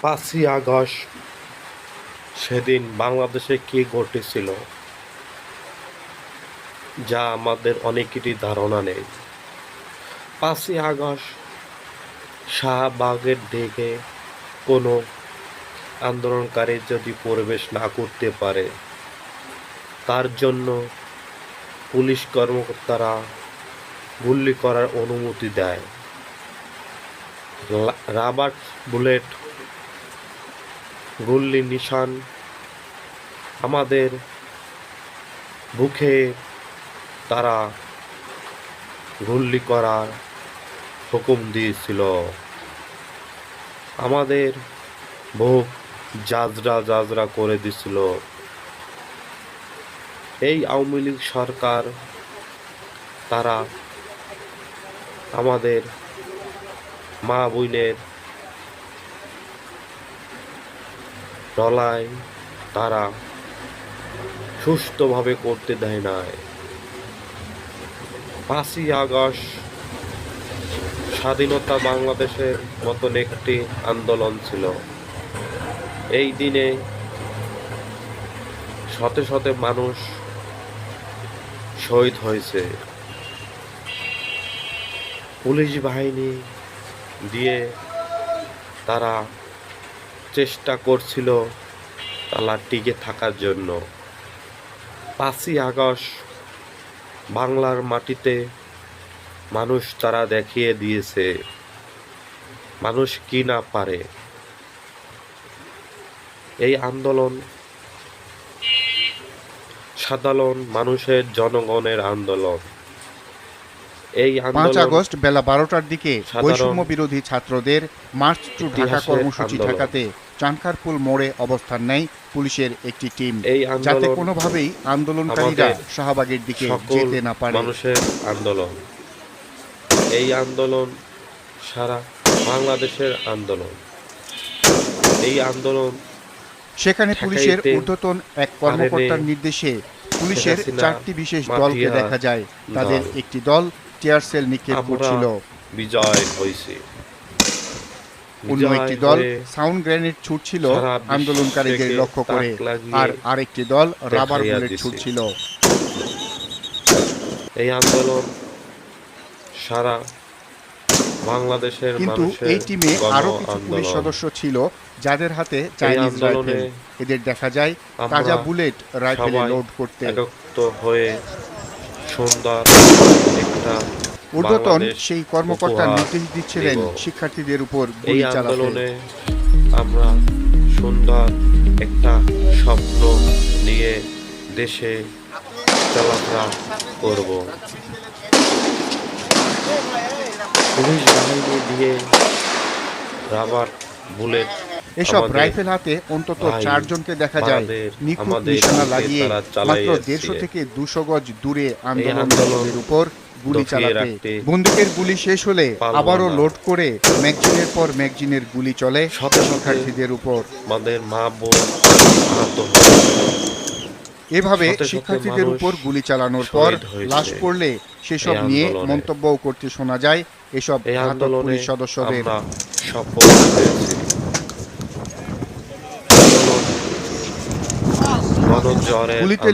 পাঁচই আগস্ট সেদিন বাংলাদেশে কী ঘটেছিল যা আমাদের অনেকেরই ধারণা নেই। পাঁচই আগস্ট শাহবাগের দিকে কোনো আন্দোলনকারী যদি প্রবেশ না করতে পারে, তার জন্য পুলিশ কর্মকর্তারা গুলি করার অনুমতি দেয়। লা- রাবার বুলেট গুল্লি নিশান আমাদের বুকে তারা গুল্লি করার হুকুম দিয়েছিল। আমাদের বুক জাজরা জাজরা করে দিছিল। এই আওয়ামী লীগ সরকার, তারা আমাদের মা বোনের ডলায় তারা সুস্থভাবে করতে দেয় নাই। পাঁচই আগস্ট স্বাধীনতা বাংলাদেশের মতন একটি আন্দোলন ছিল। এই দিনে শতে শতে মানুষ শহীদ হয়েছে। পুলিশ বাহিনী দিয়ে তারা চেষ্টা করছিল তারা টিকে থাকার জন্য। পাঁচই আগস্ট বাংলার মাটিতে মানুষ তারা দেখিয়ে দিয়েছে, মানুষ কি না পারে। এই আন্দোলন সাধারণ মানুষের জনগণের আন্দোলন। এই পাঁচ আগস্ট বেলা বারোটার দিকে বৈষম্য বিরোধী ছাত্রদের মার্চ টু ঢাকা কর্মসূচি আন্দোলন। ঠেকাতে চানখারপুল মোড়ে অবস্থান নেয় পুলিশের একটি টিম। যাতে কোনোভাবেই আন্দোলনকারীরা শাহবাগের দিকে যেতে না পারে। মানুষের আন্দোলন। এই আন্দোলন সারা বাংলাদেশের আন্দোলন। এই আন্দোলন সেখানে পুলিশের ঊর্ধ্বতন এক কর্মকর্তার নির্দেশে পুলিশের চারটি বিশেষ দলকে দেখা যায়। তাদের একটি দল টিয়ার সেল নিক্ষেপ করছিল। বিজয় হয়েছে। অন্য একটি দল সাউন্ড গ্রেনেড ছুটছিল আন্দোলনকারীদের লক্ষ্য করে। আর আরেকটি দল রাবার বুলেট ছুটছিল। এই আন্দোলন সারা বাংলাদেশের কিন্তু এই টিমে গণ আরও কিছু পুলিশ সদস্য ছিল যাদের হাতে চাইনিজ রাইফেল এদের দেখা যায় তাজা বুলেট রাইফেলে লোড করতে হয়ে সুন্দর একটা ঊর্ধ্বতন সেই কর্মকর্তা নির্দেশ দিচ্ছিলেন শিক্ষার্থীদের উপর এই গুলি চালাতে। আমরা সুন্দর একটা স্বপ্ন নিয়ে দেশে চলাফেরা করব। পুলিশ বাহিনী দিয়ে রাবার বুলেট এসব রাইফেল হাতে অন্তত চারজনকে দেখা যায়। নিখুঁত নিশানা লাগিয়ে মাত্র দেড়শো থেকে দুশো গজ দূরে আন্দোলন আন্দোলনকারীদের উপর গুলি চালাতে বন্দুকের গুলি শেষ হলে আবারও লোড করে ম্যাগজিনের পর ম্যাগজিনের গুলি চলে শত শিক্ষার্থীদের উপর। আমাদের মা বোন। এভাবে শিক্ষার্থীদের উপর গুলি চালানোর পর লাশ পড়লে সেসব নিয়ে মন্তব্য মন্তব্যও করতে শোনা যায় এসব পুলিশ সদস্যদের গুলিতে।